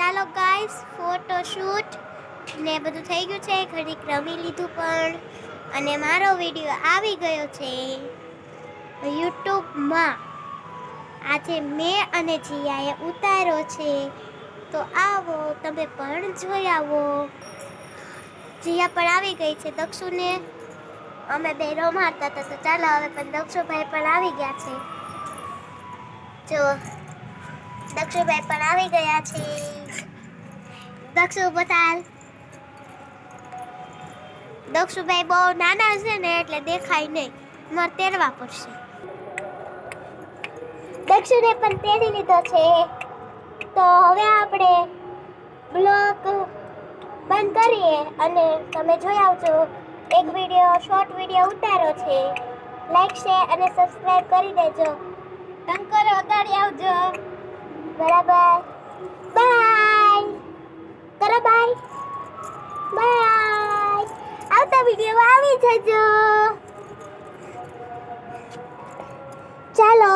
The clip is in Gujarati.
ચાલો ગાઈસ ફોટોશૂટ ને બધું થઈ ગયું છે, ઘડીક રમી લીધું પણ. અને મારો વીડિયો આવી ગયો છે યુટ્યુબમાં. આજે મેં અને જીયાએ ઉતાર્યો છે. તો આવો, તમે પણ જોઈ આવો. જીયા પણ આવી ગઈ છે દક્ષુને. અમે બે મારતા હતા, તો ચાલો હવે પણ દક્ષુભાઈ પણ આવી ગયા છે. જો દક્ષુભાઈ પણ આવી ગયા છે. દક્ષુ બતાલ. દક્ષુભાઈ બહુ નાના છે ને એટલે દેખાય નહીં. મારે તેરવા પડશે. દક્ષુને પણ તેડી લીધો છે. તો હવે આપણે બ્લોગ બંધ કરીએ અને તમે જોઈ આવજો. એક વીડિયો શોર્ટ વીડિયો ઉતારો છે. લાઈક શેર અને સબસ્ક્રાઈબ કરી દેજો. ટંકર વગાડી આવજો. બરાબર. બાય કરો બાય બાય આવતા વિડીયોમાં આવી જજો. ચાલો.